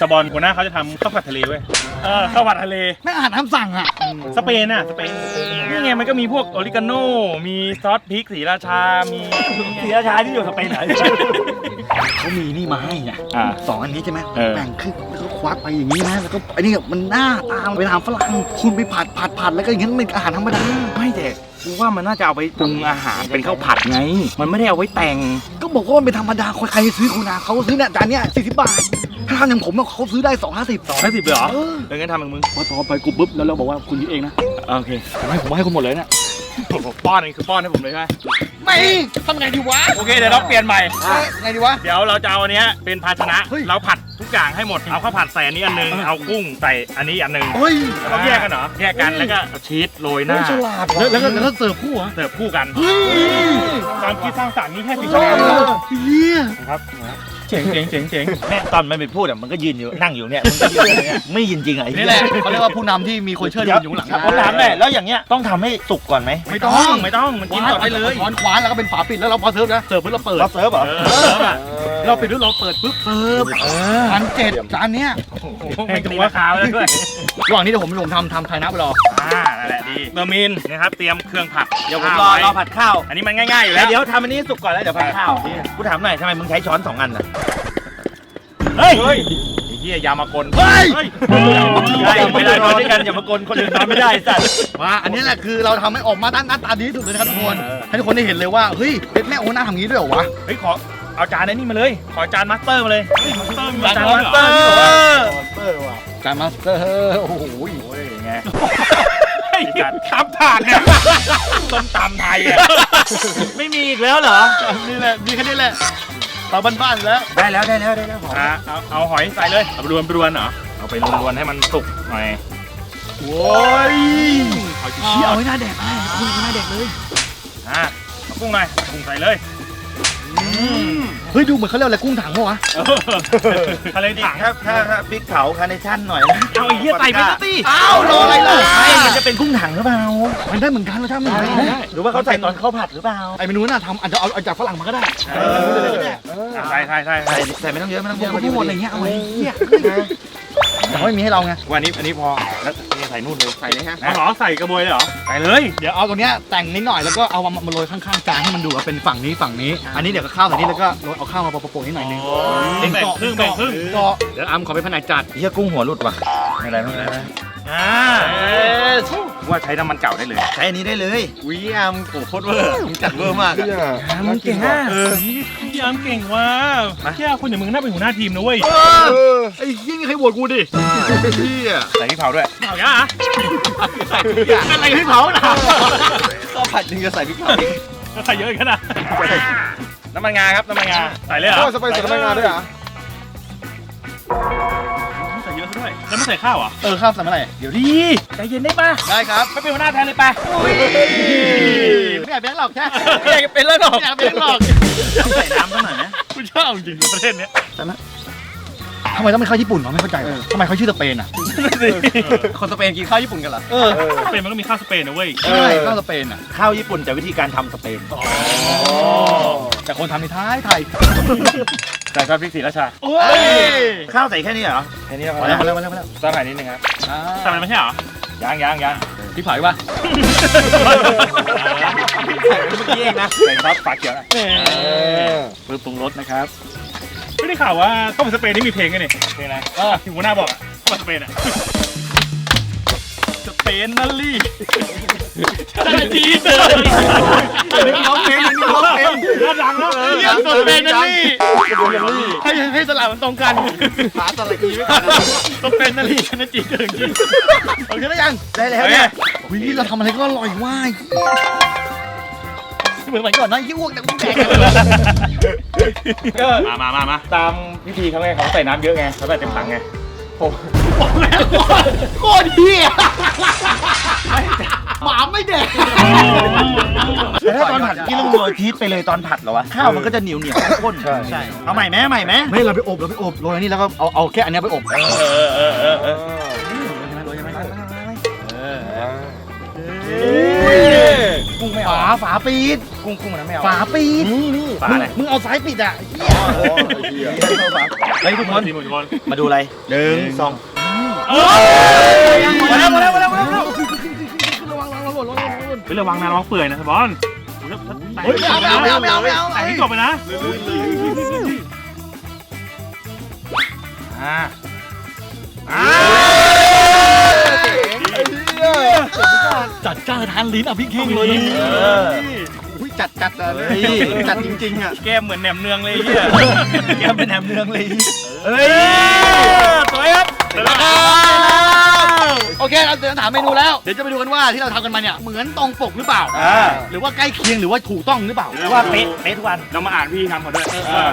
C: สบอลหัวหน้าเขาจะทำข้าวผัดทะเลเว้ยเออข้าวผัดทะเล
A: ไม่อาหารทำสั่งอะ
C: สเปนอะสเปนนี่ไงมันก็มีพวกออริกาโน่มีซอสพริกสีราชา มี
B: สีราชาที่อยู่สเปนไหน
A: เขามีนี่มาให้ไง
C: อ่า
A: สองอันนี้ใช่ไหม
C: เออ
A: แบ่งครึ่งแล้วก็ ควักไปอย่างนี้นะแล้วก็ไอ้นี่มันหน้าตามไปทางฝรั่งคุณไปผัดผัดผัดแล้วก็อย่างนั้นมันอาหารธรรมดา
C: ไม่แต่กูว่ามันน่าจะเอาไปปรุงอาหารเป็นข้าวผัดไง มันไม่ได้เอาไว้แต่ง
A: ก็บอกว่ามันเป็นธรรมดาใครๆซื้อคุณอาเขาก็ซื้อเนี่ยจานเนี้ยสี่สิบบาทถ้าทำอย่างผมอะเขาซื้อได้สองห้าสิบ
C: สองห้าสิบเลยเหรอ
A: เออ
C: เอองั้นทำมึงมึง
A: พอต่อไปกูปุ๊บแล้วเราบอกว่าคุณคิดเองนะ
C: โอเค
A: ทำไมผมให้คุณหมดเลยเนี่ย
C: ป้อนนี่คือป้อนให้ผมเลยใช่ไหม
A: ไม่ทำไงดีวะ
C: โอเคเดี๋ยวเราเปลี่ยนใหม่
A: ไงดีวะ
C: เดี๋ยวเราจะเอาอันเนี้ยเป็นภาชนะ
A: เฮ้ย
C: เราผัดทุก อย่างให้หมด เอาข้าวผัดใส่อันนี้อันหนึง เอากุ้งใส่อันนี้อันหนึง
A: เฮ้ย
C: แล้วก็แยกกันเหรอ แยกกันแล้วก็เอาชีสโรยหน้า
A: ฉลาดแล้วแล้วก็แล้วก็เสิร์ฟคู่เหรอ
C: เสิร์ฟคู่กัน
A: เฮ้ย
C: ความคิดสร้างสรรค์นี่แค่สิบ
A: เอ
C: ชั่วโมง
A: อเฮีย
C: ครับ เจ๋งเจ๋งเจ๋งเจ๋ง
B: แม่งตอนมันไปพูดอะมันก็ยืนอยู่นั่งอยู่เนี่ยมึงก็ยืนอยู่เนี่ยไม่ยืนจริงอะไอ้
A: นี่แหละเขาเรียกว่าผู้นำที่มีคนเชื่อถืออยู่ข้างหลัง
B: ผมถามหน่อยแล้วอย่างเงี้ยต้องทำให้สุกก่อนไหม
C: ไม่ต้องไม่ต้องมันกินต่อได้เลย
A: ช้อนคว้านแล้วก็เป็นฝาปิดแล้วเราพอเสิร์ฟนะเสิร์ฟปุ๊บเราเปิด
B: เราเซิร์ฟเหรอ
C: เออเสิร์ฟอะ
A: เราปิดปุ๊บเราเปิดปุ๊บเสิร์ฟพันเจ็ดจานเนี้ย
C: ไม่ตีราคาไว้แล้วด้วย
A: ระหว่างนี้เดี๋ยวผมผมทำทำไทยนะไปรอ
C: อ่านั่นแหละดีเบอร์มินนะครับเตรียมเครื่องผัด
B: เดี๋ยวผมรอรอผัดข้าว
C: อันนี้มันง่ายๆอยู่
B: แล้
C: แล้วว
B: เดี๋ยวทำอันนี้สุกก่อนแล้วเดี๋ยวผัดข้าวกูถามหน่อยทำไมมึงใช้ช้อนสองอันอะ
C: เฮ้ยเฮ้ยไอ้เหี้ยยามากล
A: เฮ้ย
B: ใช่ไม่ได้นอนด้วยกันอย่ามากลคนอื่นนอนไม่ได้สัตว์
A: มาอันนี้แหละคือเราทำให้ออกมาด้านหน้าตาดีที่สุดเลยนะครับทุกคน ให้ทุกคนได้เห็นเลยว่า เฮ้ยเด็ดแม่โอ้หน้าทำอย่างนี้ด้วยเหรอวะ
C: เฮ้ยขอเอาจานไอ้นี่มาเลย ขอจานมาสเตอร์มาเลยจาน
A: จาน
C: มา
A: มา
C: ส
A: ส
C: เต
A: เต
C: อ
A: อ
C: ร์
A: ร์จานมาสเตอร์ โอ้โห
C: ไงจัดตับถาดเนี่ยต้มตำไทยอะ
B: ไม่มีอีกแล้วเหรอ
A: นี่แหละ มีแค่นี้แหละ ตาบ้านๆแล้ว
B: ได้แล้วได้แล้วได้แล้วหอม
C: อะเอาเอาหอยใส่เลยเอาไปรวนไปรวนเหรอเอาไปรวนๆให้มันสุกหน่อย
A: โอ้ย
C: เอา
A: เชี่ยเอาให้หน้าแดกให้คุณหน้าแดกเลย
C: อะเอากุ้งหน่อยกุ้งใส่เลย
A: เฮ้ยดูเหมือนเขาเรียกอะไรกุ้งถังปะวะ
C: ทะเลถัง
B: ถ้าถ้าถ้าพริกเผาคาร์เนชั่นหน่อยนะ
C: เอาไอ้เหี้ยใส่ไปซะสิ
A: อ้าวรออะไรล่ะ
B: ไม่มันจะเป็นกุ้งถังหรือเปล่า
A: มันได้เหมือนกันแล้วถ้ามัน
B: หรือว่าเขาใส่ตอนข้าวผัดหรือเปล่า
A: ไอ้เมนูน่าทำอาจจะเอาเอาจากฝรั่งมาก็ได้
C: ใช่ใช่ใช่
B: ใส่ใส่ไม่ต้องเยอะไม่ต้อง
A: พ
B: เยว
A: ก
B: อะ
A: เขาพูดหมดอะไรเงี้ยเอาไว้เหี้ยแต่ว่าไม่มีให้เราไง
C: วันนี้อันนี้พอแล้วนี่ ใส่นู่นเลย
F: ใส่เลยฮะ
C: เอาเหรอใส่กระบวยเลยเหรอใส่เลย
A: เดี๋ยวเอาตรงเนี้ยแต่งนิดหน่อยแล้วก็เอามามาโรยข้างๆจานให้มันดูว่าเป็นฝั่งนี้ฝั่งนี้ อันนี้เดี๋ยวก็ข้าวใส่นี่แล้วก็โรยเอาข้าวมาโปะๆนิดหน่อยนึง
C: แบ่งครึ่งแบ่งครึ่ง
A: ก็เดี๋ยวอัมขอไปแผนกจัด
B: เฮียกุ้งหัวหลุดว่ะ
C: ไม่เป็นไรไม่เป็นไรอ่า ว่าใช้น้ำมันเก่าได้เลย
B: ใช้อันนี้ได้เลย
F: วิยามโอ้โคตรเวอร์มึงจัดเวอร์มากอะ
C: มึงเก่งอะเออ พี่อาร์มเก่งว่ะแค่คนอย่างมึงน่าเป็นหัวหน้าทีมนะเว้ย
A: ไอ้ยี่นี่ใครโหวตกูดิ
F: เฮีย
C: ใส่พริกเผาด้วยเผาย่า
A: อะไรที่เผาน่ะ
F: ข้าวผัดยังจะใส่พริกเผาอีก
C: ใส่เยอะกันนะน้ำมันงาครับน้ำมันงาใส่เลยเหรอ
F: ข้าวสไปซ์ใส่น้ำมันงาด้วยเหรอ
C: แล้วไม่ใส่ข้าวเหรอ
A: เออข้าวใส่เมื่อไหร่
C: เดี๋ยวดิใจเย็นได้ปะ
A: ได้ครับ
C: ไม่เป็นหัวหน้าแทนเลยปะ
A: ไม่อยากเป็นหรอกแค่
C: ไม่อยากจะเป็นเลยหรอก
A: ไม่อยากเป็นหรอก
B: ใส่น้ำสักหน่อยไหม
C: กูชอบจริงๆประเทศเนี้ย
A: ทำไมต้องเป็นข้าวญี่ปุ่นวะไม่เข้าใจวะทำไมเขาชื่อสเปนอะ
F: คนสเปนกินข้าวญี่ปุ่นกันเหรอ
A: เออ
C: สเปนมันก็มีข้าวสเปนนะเว้ย
A: ใช่ข้าวสเปนอะ
B: ข้าวญี่ปุ่นแต่วิธีการทำสเปน
A: แต่คนทำในท้ายไทย
C: ใส่ซอสพริกสีราชา
A: โอ้ย
B: ข้าวใส่แค่นี้เหรอ
C: แค่นี้พ
A: พ
C: อ
A: อ
C: แล้
A: แล้ววพอแล้วพอแล้วพอแล้ว
C: ซอสไข่นิดนึงครับ
A: อ่า
C: ทำอะไรไม่ใช่เหรอยังยังยังพี่ผายป่ะ
B: เมื่อกี้เองนะ
C: ใส่ซอสฝาเขียวนะเพิ่มปรุงรสนะครับไม่ได้ข่าวว่าข้าวมันสเปนนี่มีเพลงกันนี่เพลงอะไรก็ที่หัวหน้าบอกอะข้าวมันสเปนอะส เปนนั่นลี่จีเตอร์
A: นึกร้องเพลงนึกร้องเพลง
C: น่าดังแล้ว
A: เรียกสดเพลงนั่นนี่ให้ให้สลับมันตรงกัน
F: หาสลักอีไว้ก่อนนะ
C: สเปนนั่นลี่ชนะจีเตอร์จริง
A: โอเคได้ยัง
F: ได้แล้วเนี่ย
A: วิเราทำอะไรก็อร่อยว่ายเหมือนวันก่อนนะยี่อ้วกแต่กูแดก
C: มามามามาตามพิธีเขาไงเขาใส่น้ำเยอะไงเขาใส่เต็มถังไง
A: บอกแล้วโคตรเฮียหมาไม่แดก
B: แต่ถ้าตอนผัดกินต้องโรยชีสไปเลยตอนผัดเหรอวะข้าวมันก็จะเหนียวเหนียวข้นๆใช่เอาใหม่ไหมใหม่ไหม
A: ไม่เราไปอบเราไปอบโรยอันนี้แล้วก็เอาเอาแค่อันเนี้ยไปอบ
C: เออเออเออเออ
A: กุ้งไม่ฝาฝาปิด
B: กุ้งกุ้งนะไม่เอา
A: ฝาปิด
B: นี่นี่
C: ฝาอะไร
A: มึงเอาสายปิดอะ
C: เฮ้ยทุกคนทีมทุกคน
B: มาดูอะไรหนึ่งสอง
C: มาแล้วมาแล้วมาแล้วมาแล้วเฮ้ยระวังนะระวังเปื่อยนะบอล
A: เฮ้ยไม่เอาไม่เอาไม่เอาไม่เอา
C: ใส่ให้จบไปนะอ่าอ่า
A: จัดจ้านทานลิ้นอะพี่แข้งเลย
B: เออ
F: อุ้ยจัดจัดเลยจัดจริงๆอะ
C: แก้มเหมือนแหนมเนืองเลยเฮีย
B: แกเป็นแหนมเนืองเลย
C: เฮ้ยสวยครับเสร็จแล้วครับ
A: โอเคเราเดี๋ยวถามเมนูแล้ว เดี๋ยวจะไปดูกันว่าที่เราทำกันมาเนี่ยเหมือนตรงปกหรือเปล่า
B: อ่า
A: หรือว่าใกล้เคียงหรือว่าถูกต้องหรือเปล่า
B: หรือว่าเป๊ะเป๊ะทุกวัน
C: เรามาอ่านพี่ทำก่อนด้วย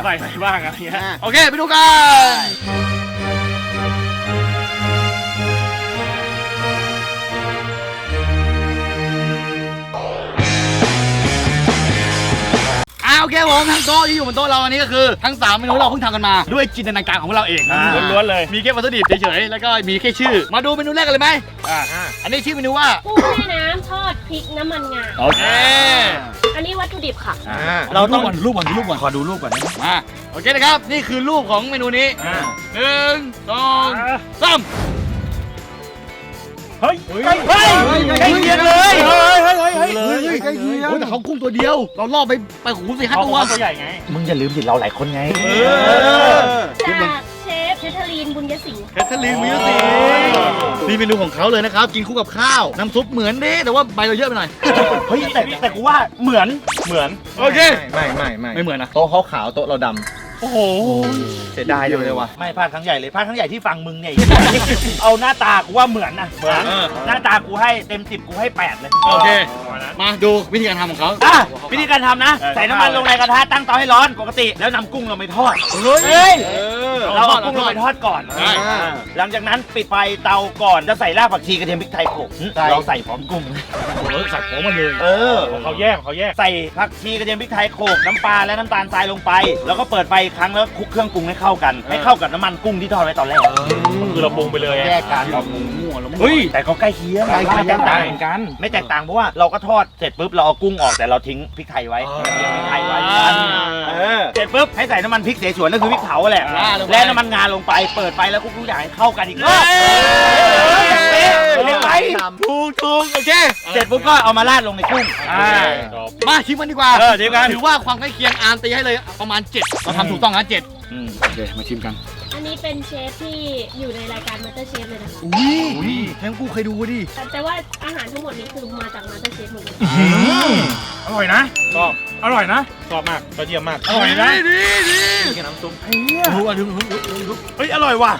C: ใส่ใส่บ้างอะไรเงี้ย
A: โอเคไปดูกัน โอเคผมทั้งโต๊ะที่อยู่บนโต๊ะเราอันนี้ก็คือทั้งสามเมนูที่เราเพิ่งทำกันมาด้วยจินตนาการของพวกเราเอง
C: ล้วนๆเลย
A: มีแค่วัตถุดิบเฉยๆแล้วก็มีแค่ชื่อ มาดูเมนูแรกกันเลยไหม
C: อ่า
A: อันนี้ชื่อเมนูว่า
H: กุ้งแม่น้ำทอดพริกน้ำมันงา
A: โอเค
H: อันนี้วัตถุดิบค่ะ
A: เราต้องรูปก่อนรูปก่อน
B: ขอดูรูปก่อนนะ
A: มาโอเคนะครับนี่คือรูปของเมนูนี้
C: อ่า
A: หนึ่งสองสาม
C: เฮ้ย
A: เฮ้ย
C: ใกล้เคียงเลยเฮ้ยเฮ้ยเฮ้ยเฮ้ย
A: เฮ้ยใกล้เคียงแต่เขากุ้งตัวเดียว เราล่อไปไปหูสี่ห้า
C: เขา
A: ตัว
C: ตัวใหญ่ไง
B: มึงอย่าลืมดิเราหลายคนไง
H: จากเชฟเชทลีนบุญยสิงห์
A: แคทเธอรีนมิวสินี่เมนูของเขาเลยนะครับ กินคู่กับข้าว น้ำซุปเหมือนเด้แต่ว่าใบเราเยอะไปหน่อย
B: เฮ้ยแต่แต่กูว่าเหมือน
C: เหมือน
A: โอเค
F: ไม่ไม่ไม่
A: ไม่เหมือนนะ
F: โต๊ะเขาขาวโต๊ะเราด
C: โอ้โหำ
F: เสียดายจังเลยว่ะ
B: ไม่พลาดครั้งใหญ่เลยพลาดครั้งใหญ่ที่ฟังมึงเนี่ย เอาหน้าตากูว่าเหมือนนะเหมือนหน้าตากูให้เต็มสิบกูให้แปดเลย
A: โอเค
C: ประมาณนั้น
A: มาดูวิธีการทำของเขา
B: อะวิธีการทำนะ
C: เออ
B: ใส่น้ำมันลงในกระทะตั้งเตาให้ร้อนปกติแล้วนำกุ้งเราไปทอด
A: เฮ้ย
B: เฮ้ย
F: เออ
B: เราเอากุ้งเราไปทอดก่อน
A: ใช่
B: หลังจากนั้นปิดไฟเตาก่อนจะใส่รากผักชีกระเทียมพริกไทยโขลกเราใส่พร้อมกุ้ง
A: เฮ้ยใส่ของมาเลย
B: เออ
C: ของเขาแยกของเขาแยก
B: ใส่ผักชีกระเทียมพริกไทยโขลกน้ำปลาและน้ำตาลทรายลงไป แล้วก็เปิดไฟอีกครั้งแล้วคลุกเครื่องปรุงให้เข้ากัน ให้เข้ากับน้ำมันกุ้งที่ทอดไว้ตอนแรก
C: คือเราปรุงไปเลย
F: แยกกัน
A: เราปรุงมั่วแล้วมั่ว
B: เฮ้ย แต่ก็ใกล้เคียง
F: ใกล้เคียง
B: ไม่แตกต่าง
F: เหมือนกัน
B: ไม่แตกต่างเพราะว่าเราก็ทอดเสร็จปุ๊บเราเอากุ้งออกแต่เราทิ้งพริกไทยไว้เตรียมพริกไทยไว้เออเสร็จปุ๊บให้ใส่น้ำมันพริกเสฉวนนั่นคือพริกเผาแหละ
A: อ่าลงไป
B: และน้ำมันงาลงไปเปิดไฟแล้วคลุกทุกอย่างให้เข้ากันอีกรอบเรียกไหม
A: ถูกถูกโอเค
B: เสร็จปุ๊บก็เอามาราดลงในกุ้ง
C: อ่า
A: มาชิมกันดีกว่า
C: เออชิมกัน
A: ถือว่าความใกล้เคียงอาร์มตีให้เลยประมาณ 7 เราทำถูกต้องนะเจ็ด
B: อืม
A: โอเค มาชิมกัน
H: อั นนี้เป็นเชฟที่อยู่ในรายการมาสเตอร์เชฟเลยนะคะ
A: อุ้ยแทงกูเคยดูดิ
H: แต่แต่ว่าอาหารทั้งหมดนี้คือมาจากมาสเตอร์เชฟหมดเลย
C: อร่อยนะ ชอบ อร่อยนะ ชอบมากยอดเยี่ยมมาก อร่อยนะ
A: ดีดี
C: แค่น้ำซุป
A: โอ้โหดูดูดูดู
C: เฮ้ย อร่อยว่ะ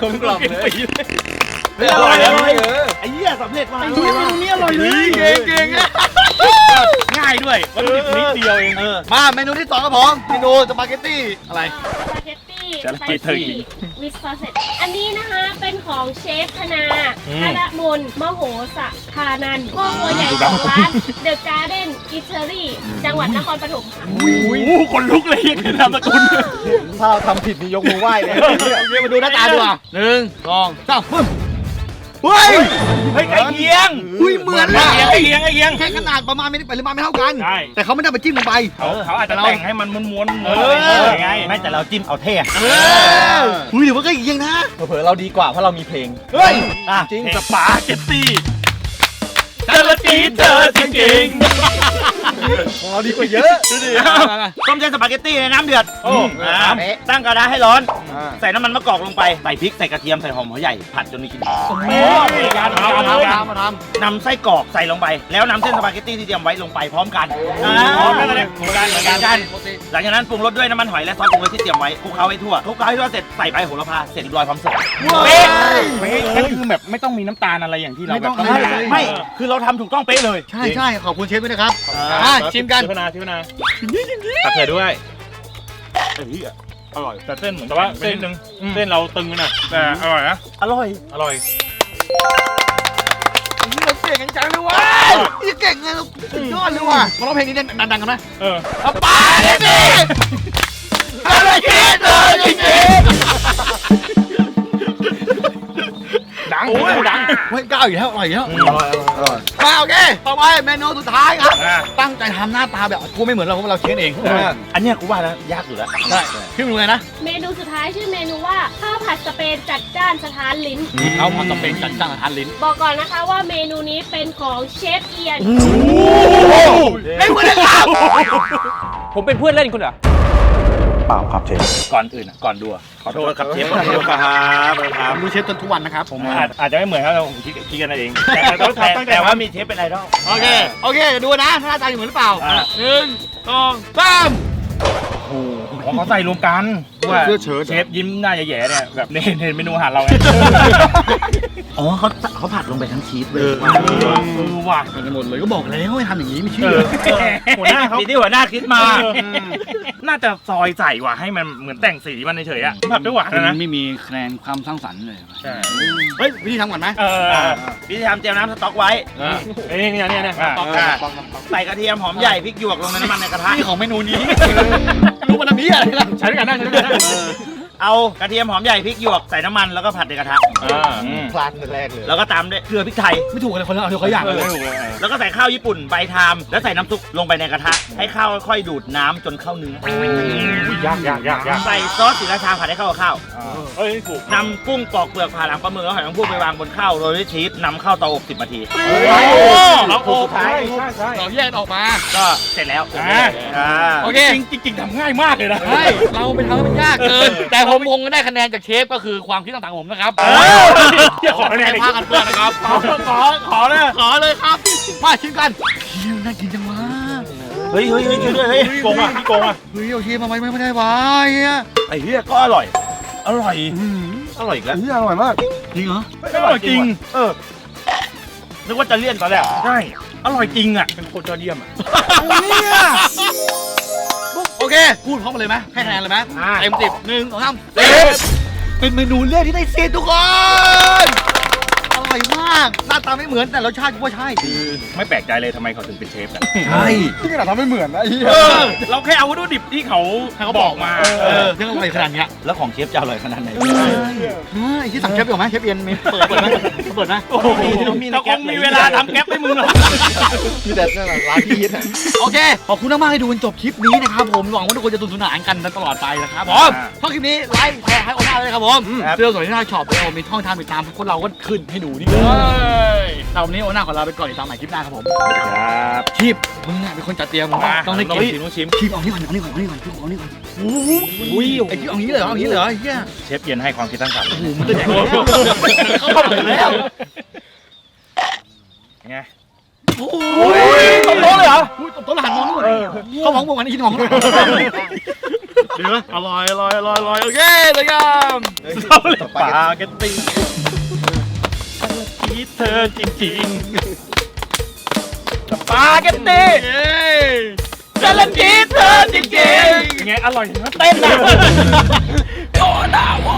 F: กลมกล่อมเลย
C: อร่อยแล้ว
B: ไอ้เหี้ยสำเร็จมา
A: ดูเมนูนี้อร่อยเลยเก่งเก่งอะ
C: ง่ายด้วยวัตถุดิบนิดเดียวเอง
B: เออ
A: มาเมนูที่สองครับผมเมนูสปาเกตตี้อะไร
H: สปาเกตตี้
C: สปาเกตตี้
H: วิสซอสเซตอันนี้นะคะเป็นของเชฟธนา
C: อืม
H: ธนมนมโหสะพานันท์พ่อครัวใหญ่ของร้านเดอะการ์เด้นอิตาลีจังหวัดนครปฐมค่ะ
C: โอ้โหคนลุกเลยยังนามสกุล
F: ถ้าเราทำผิดนี่ยกมือไหว้เลย
A: โอเคมาดูหน้าตาดีกว่าหนึ่งสองสามปึ้ม เฮ้ย
B: เฮ้ยใกล้เคียง
A: อุ้ยเหมือน
C: ไอ้
A: นะ
C: เอียงไอ้เอียงไอ้เอียง
A: แค่ขนาดประมาณไม่ได้ปริมาณไม่เท่ากัน
C: ใช่
A: แต่เขาไม่ได้ไปจิ้มลงไป
C: เขาเขาอาจจะแต่งให้มันม้วนๆ
A: เอ
C: ไง
B: ไม่แต่เราจิ้มเอาเท่อะ
A: เอออุ้ยเดี๋ยวมันก็เอียงนะ
F: เผลอๆเราดีกว่าเพราะเรามีเพลง
A: เฮ้ย
B: อะ
F: จริง
C: สปาเกตตี้จระจีเธอจริง
F: ของเราดีกว่าเยอะ
B: ต้มเส้นสปาเกตตี้ในน้ำเดือด
C: โอ้
B: อ่าตั้งกระทะให้ร้อน ใส่น้ำมันมะกอกลงไป ใส่พริก ใส่กระเทียม ใส่หอมหัวใหญ่ ผัดจนมีกลิ่นหอม
C: โอ้ยการ
A: มา
C: การ
A: ทำ
C: การ
A: มาทำ
B: นำไส้กรอกใส่ลงไป แล้วนำเส้นสปาเกตตี้ที่เตรียมไว้ลงไปพร้อมกัน
C: พร้อมกันเลยเหมือนกันเหมือนกัน
B: กัน หลังจากนั้นปรุงรสด้วยน้ำมันหอยและซอสปรุงรสที่เตรียมไว้คลุกเคล้าให้ทั่วคลุกเคล้าให้ทั่วเสร็จใส่ใบโหระพาเสร็จเรียบร้อยพร้อมเสิร์ฟ
A: เป๊ะ
C: ไม่ไม่คือแบบไม่ต้องมีน้ำตาลอะไรอย่างที่เรา
A: ไม่
C: แบ
A: ต้
C: บ
A: อง
C: ต้อง
A: ไม่
C: การ
B: ไม่ คือเราทำถูกต้องเป๊ะเลย
A: ใช่ใช่ขอบคุณเชฟด้วยนะครับอะชิมกัน
C: ชิมนาชิมนาตัดเธอด้วย อร่อย แต่เส้นเหมือนแต่ว่าเส้นนึงเส้นเราตึงนะแต่อร่อยนะ
B: อร่อย
C: อร่อย
A: เราเก่งกันจังเลยว่ะนี่เก่งไงเราสุดยอดเลยว่ะมาร้องเพลงนี้ดังๆกันไหม
C: เออ
A: เอาไปเลยสิอะไรกินเลยจริง
C: ดังโอ้ยดัง
A: ๆเฮ้ยก้าวอีกแล้วอร่อยอีกแล้วมา โอเค ต่อไปเมนูสุดท้ายครับ
C: อะ
A: ตั้งใจทำหน้าตาแบบกูไม่เหมือนเราเพราะเราเค้นเอง
B: อันเนี้ยกูว่าแล้วยากสุดแล้ว
A: ใช่ชื่อเมนูอะไรนะ
H: เมนูสุดท้ายชื่อเมนูว่าข้าวผัดสเปนจัดจ้านสถานลิ้น
A: เขาผัดสเปนจัดจ้านอาหารลิ้น
H: บอกก่อนนะคะว่าเมนูนี้เป็นของเชฟเอียน
A: ไม่เหมือนเลยครับ
E: ผมเป็นเพื่อนเล่นคุณเหรอ
B: ก่อนอื่นอะก่อนดูอะขอโทษครับเชฟขอโทษครับครับ
A: ดูเชฟจนทุกวันนะครับผม
C: อาจอาจจะไม่เหมือนครับผมคิดคิดกันเองแต่
B: แต่
C: ต้อง
B: แต่
C: ตั้งใจ
B: แต่ว่า
C: ว่า
B: มีเชฟเป็นไอดอล
A: โอเคโอเคเดี๋ยวดูนะหน้าตาเหมือนหรือเปล่า
C: อะ
A: หนึ่งสองสาม
C: เขาใส่รวมกัน ว่า
A: เสื้อเชิ้ต
C: เชฟยิ้มหน้าแย่ๆเนี่ยแบบในในเมนูอาหารเราไง
B: อ๋อเขาเขาผัดลงไปทั้งชีสเลย
C: เออว่ะ
A: ทำกันหมดเลยก็บอกแล้วให้ทำอย่างนี้ไม่เชื่
C: เอ
A: อ
C: อหัวหน้าเขา
B: ที่หัวหน้าคิดมา
C: น่าจะซอยใส่ว่ะให้มันเหมือนแต่งสีมันเฉยๆอะผัดด้วยหวานนะ
A: ไม่มีคะแนนความสร้างสรรค์เลย
C: ใช่
A: เฮ้ยวิธีทำก่อนไหม
C: เออ
B: วิธีทำเตรียมน้ำสต๊อกไว้
C: เอ้ยเนี่ยเนี่ยเนี่ย
B: ต้องการใส่กระเทียมหอมใหญ่พริกหยวกลงในน้ำมันในกระทะ
A: นี่ของเมนูนี้รู้ มันทำนี้อะไรล่ะ
C: ใช้ด้วยกันได้ใช้ด้วยกันได้
B: เอากระเทียมหอมใหญ่พริกหยวกใส่น้ำมันแล้วก็ผัดในกระทะ
C: อ่า
F: พลาดแรกเลย
B: แล้วก็ตามด้วยเกลือพริกไทย
A: ไม่ถูกเลยคนละเอาเดียวเขาอย่าง
C: เอ
A: เล
C: อยถูกเลย
B: แล้วก็ใส่ข้าวญี่ปุ่นใบทามแล้วใส่น้ำซุปลงไปในกระทะ ให้ข้าวค่อยๆดูดน้ำจนเข้าเนื้อยา
C: กยากยากยาก
B: ใส่ซอสสีราชาผัดให้เข้ากับข้าว
C: เอ้ยถูก
B: นำกุ้งปอกเปลือกผ่าหลังปลาหมึกแล้วหอยนางรมไปวางบนข้าวโรยด้วยชีสนำเข้าเตาอบ10นาที
C: เราโอ้ใช่ใช่ใช่
A: เราแยกออกมา
B: ก็เสร็จแล้ว
C: อ่า
B: อ่า
A: โอเค
C: จริงจริงๆทำง่ายมากเลยนะ
A: ใช่เราไปทำให้มันยากเกินแต่ผมคงได้คะแนนจากเชฟก็คือความคิดต่างๆของผมนะครับ
C: เออเดี๋ยวขอคะแนนอีก
A: พากันเพื่อนนะครับ
C: ขอขอขอเลย
A: ขอเลยครับ มาชิมกันเฮียน่ากินจังวะ
B: เฮ้ยเฮ้ยเฮ้ยช่วยด้วยเฮ้ย
C: โกงอะพี่โกงอะ
A: เฮ้ยเอาชิมมาไหมไม่ได้วะเฮีย
B: ไอ้เหี้ยก็อร่อย อร่อยอร่อยอีกแล้ว
F: เฮ้ยอร่อยมาก
A: จริงเหรอ
C: อร่อยจริง
B: เออนึกว่าจะเลี่ยนตอนแรก
C: ใช่อร่อยจริงอะเป็นโคตรยอดเยี่ยมอะ
A: โอเค พูดพร้อมกันเลยไหมให้คะแนนเลยไหม
C: อ่า
A: เต็มสิบหนึ่งสองสามสิบเป็นเมนูเลือกที่ได้สิบทุกคนอ ร่อยมากหน้าตาไม่เหมือนแต่รสชาติกูว่าใช่
C: คือไม่แปลกใจเลยทำไมเขาถึงเป็นเชฟกัน
A: ใช่
F: ที่ขนาดทำไม่เหมือนนะไอ้เหี้ย
C: เออเราแค่เอาวัตถุดิบที่เขาเขาบอกมา
A: เออยังอร่อยขนาดเนี้ย
B: แล้วของเชฟจะอร่อยขนาดไหน
A: เฮ้ยที่สั่งเชฟเดียวไหมเชฟเอียนมีเปิดเปิดไหมเปิดไหม
C: โอ้โหเราคงมีเวลาทำแก๊ปให้มึงหรอก
F: มีแต่นั่นแหละร้านที่ฮิตอะ
A: โอเคขอบคุณมากๆที่ดูจนจบคลิปนี้นะครับผมหวังว่าทุกคนจะสนุกสนานกันตลอดไปนะครับผม
C: อ่า
A: ชอบคลิปนี้ไลค์แชร์ให้โอน่าเลยครับผม
B: ครับ
A: เสื้อสวยที่หน้าช็อปเรามีช่องทางติดตามพวกเราก็ขึ้นให้ดูนี่เลยแต่วันนี้โอน่าขอลาไปก่อนติดตามใหม่คลิปหน้าครับผม
C: ครับ
A: ชีพมึงอะเป็นคนจัดเตรียมมึงต้องได้เก็บ
C: ชิมต้องชิม
A: ชีพเอานี่ก่อนเอานี่ก่อนเอานี่ก่อนชีพเอานี่ก่อนอุ้ยไอ้ชีพเอางี้เลยเหรอเอางี้เลยเหรอไอ้เหี้ย
C: เชฟเย็นให้ความคิดสร้างสรรค์
A: โอ้โหมันจะแดกแล้วเขาบอกแล้ว
C: ไง
A: โอ้
C: ยตบโต๊ะเลยเหรอ
A: อุ้ยตบโต๊ะแล้วหันมองนู่นเขามองพวกมันนี่คิดมองนู่นเดี๋ยวอร่อยอร่อยอร่อยอร่อยโอเคเลยครับ
C: สปาเกตตี้ คิดเธอจริงจริสปาเกตตี้
A: เย้
C: จลันจีเธอจริงจริงไงอร่อยเนไเต้นนะโดนาว